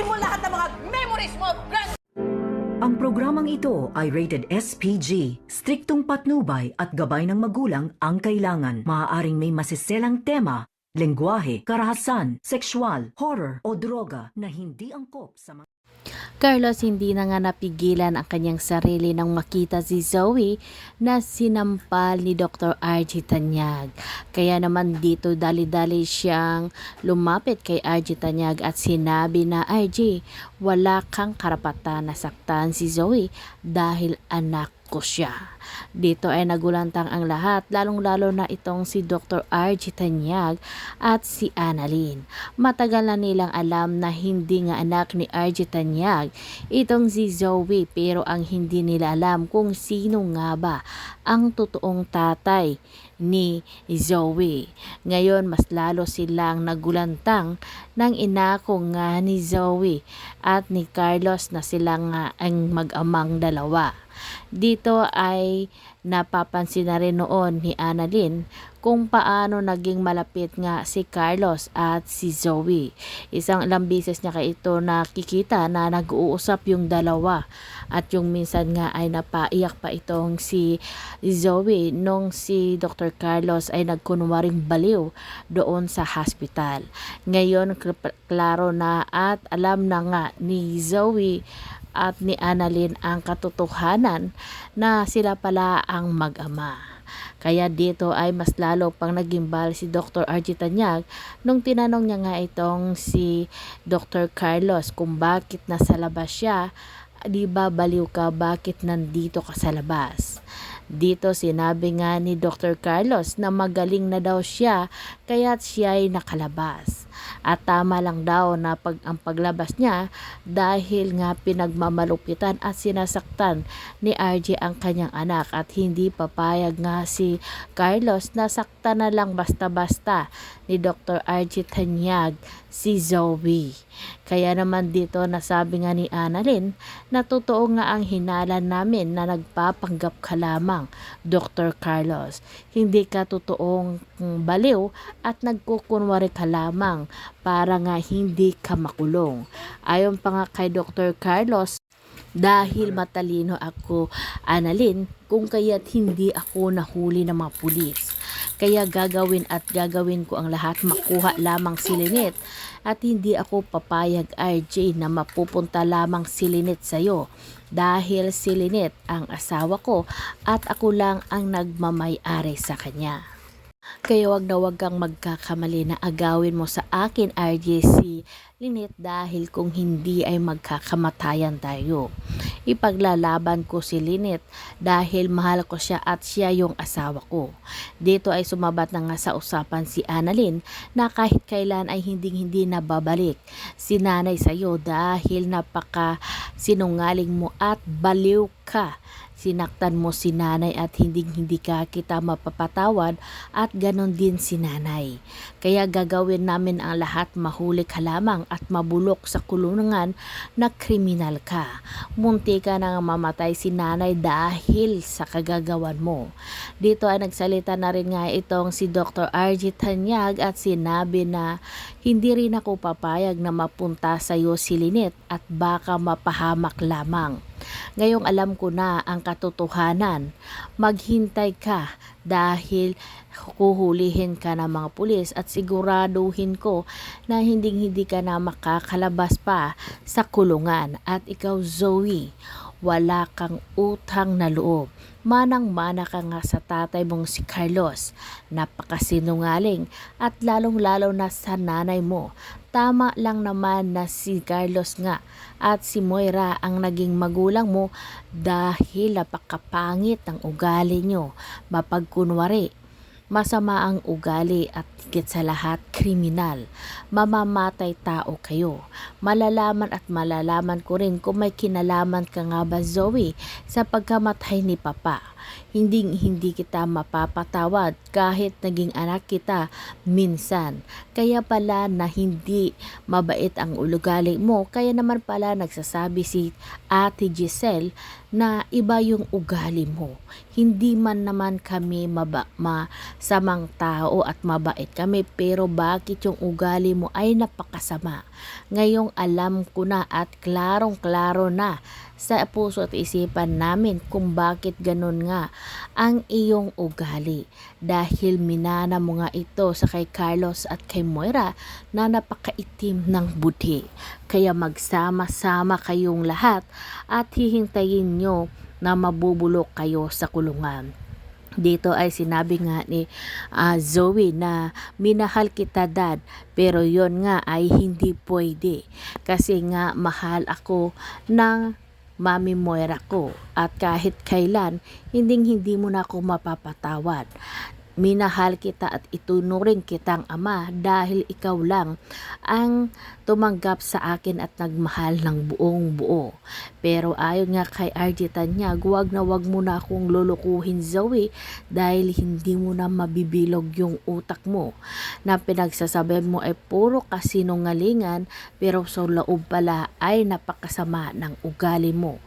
Ulitin mo lahat ng mga memories mo. Grand Ang programang ito ay rated SPG. Striktong patnubay at gabay ng magulang ang kailangan. Maaaring may masiselang tema, lengguwahe, karahasan, sexual, horror o droga na hindi angkop sa mga Carlos hindi na nga napigilan ang kanyang sarili nang makita si Zoe na sinampal ni Dr. RG Tanyag. Kaya naman dito dali-dali siyang lumapit kay RG Tanyag at sinabi na RG, wala kang karapatan na saktan si Zoe dahil anak ko siya. Dito ay nagulantang ang lahat, lalong-lalo na itong si Dr. RG Tanyag at si Annalyn. Matagal na nilang alam na hindi nga anak ni RG Tanyag itong si Zoe pero ang hindi nila alam kung sino nga ba ang totoong tatay ni Zoe. Ngayon mas lalo silang nagulantang ng inako nga ni Zoe at ni Carlos na sila nga ang mag-amang dalawa. Dito ay napapansin na rin noon ni Annalyn kung paano naging malapit nga si Carlos at si Zoe. Isang ilang beses niya kay ito nakikita na nag-uusap yung dalawa at yung minsan nga ay napaiyak pa itong si Zoe nung si Dr. Carlos ay nagkunwaring baliw doon sa hospital. Ngayon kl- klaro na at alam na nga ni Zoe at ni Annalyn ang katotohanan na sila pala ang mag-ama. Kaya dito ay mas lalo pang nagimbal si Dr. RG Tanyag nung tinanong niya nga itong si Dr. Carlos kung bakit nasa labas siya, di ba baliw ka bakit nandito ka sa labas. Dito sinabi nga ni Dr. Carlos na magaling na daw siya kaya't siya ay nakalabas. At tama lang daw na pag ang paglabas niya dahil nga pinagmamalupitan at sinasaktan ni RJ ang kanyang anak. At hindi papayag nga si Carlos na saktan na lang basta-basta ni Dr. RJ Tanyag si Zoe. Kaya naman dito nasabi nga ni Annalyn na totoo nga ang hinala namin na nagpapanggap ka lamang, Dr. Carlos. Hindi ka totoong baliw at nagkukunwari ka lamang para nga hindi ka makulong. Ayon pa nga kay Dr. Carlos, dahil matalino ako, Annalyn, kung kaya't hindi ako nahuli ng mga pulis. Kaya gagawin at gagawin ko ang lahat makuha lamang si Lynette at hindi ako papayag RJ na mapupunta lamang si Lynette sa'yo dahil si Lynette ang asawa ko at ako lang ang nagmamay-ari sa kanya. Kaya wag na wag kang magkakamali na agawin mo sa akin RJC Linit dahil kung hindi ay magkakamatayan tayo. Ipaglalaban ko si Linit dahil mahal ko siya at siya yung asawa ko. Dito ay sumabat na nga sa usapan si Annalyn na kahit kailan ay hindi hindi nababalik si nanay sa'yo dahil napaka sinungaling mo at baliw ka sinaktan mo si nanay at hindi hindi ka kita mapapatawad at ganon din si nanay. Kaya gagawin namin ang lahat mahuli ka lamang at mabulok sa kulungan na kriminal ka. Munti ka nang mamatay si nanay dahil sa kagagawan mo. Dito ay nagsalita na rin nga itong si Dr. RG Tanyag at sinabi na hindi rin ako papayag na mapunta sa iyo si Linet at baka mapahamak lamang. Ngayong alam ko na ang katotohanan. Maghintay ka dahil kuhulihin ka ng mga pulis at siguraduhin ko na hindi hindi ka na makakalabas pa sa kulungan. At ikaw Zoe, wala kang utang na loob. Manang-mana ka nga sa tatay mong si Carlos. Napakasinungaling at lalong-lalo na sa nanay mo. Tama lang naman na si Carlos nga at si Moira ang naging magulang mo dahil napakapangit ang ugali nyo. Mapagkunwari, masama ang ugali at higit sa lahat kriminal. Mamamatay tao kayo. Malalaman at malalaman ko rin kung may kinalaman ka nga ba Zoe sa pagkamatay ni Papa. hindi hindi kita mapapatawad kahit naging anak kita minsan. Kaya pala na hindi mabait ang ulugali mo, kaya naman pala nagsasabi si Ate Giselle na iba yung ugali mo. Hindi man naman kami maba, masamang tao at mabait kami, pero bakit yung ugali mo ay napakasama? Ngayong alam ko na at klarong-klaro na sa puso at isipan namin kung bakit ganun nga ang iyong ugali. Dahil minana mo nga ito sa kay Carlos at kay Moira na napakaitim ng buti. Kaya magsama-sama kayong lahat at hihintayin nyo na mabubulok kayo sa kulungan. Dito ay sinabi nga ni ah, Zoe na minahal kita dad pero yon nga ay hindi pwede kasi nga mahal ako ng Mami Moira ko at kahit kailan hinding hindi mo na ako mapapatawad. Minahal kita at itunuring kitang ama dahil ikaw lang ang tumanggap sa akin at nagmahal ng buong buo. Pero ayon nga kay RJ Tanyag, wag na wag mo na akong lulukuhin Zoe dahil hindi mo na mabibilog yung utak mo. Na pinagsasabi mo ay puro kasinungalingan pero sa loob pala ay napakasama ng ugali mo.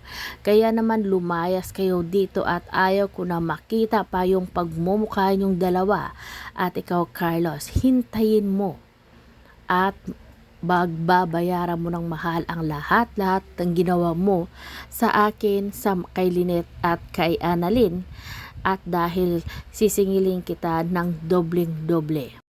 Kaya naman lumayas kayo dito at ayaw ko na makita pa yung pagmumukha yung dalawa. At ikaw Carlos, hintayin mo at bagbabayaran mo ng mahal ang lahat-lahat ng ginawa mo sa akin, sa kay Lynette at kay Annalyn at dahil sisingilin kita ng dobleng-doble.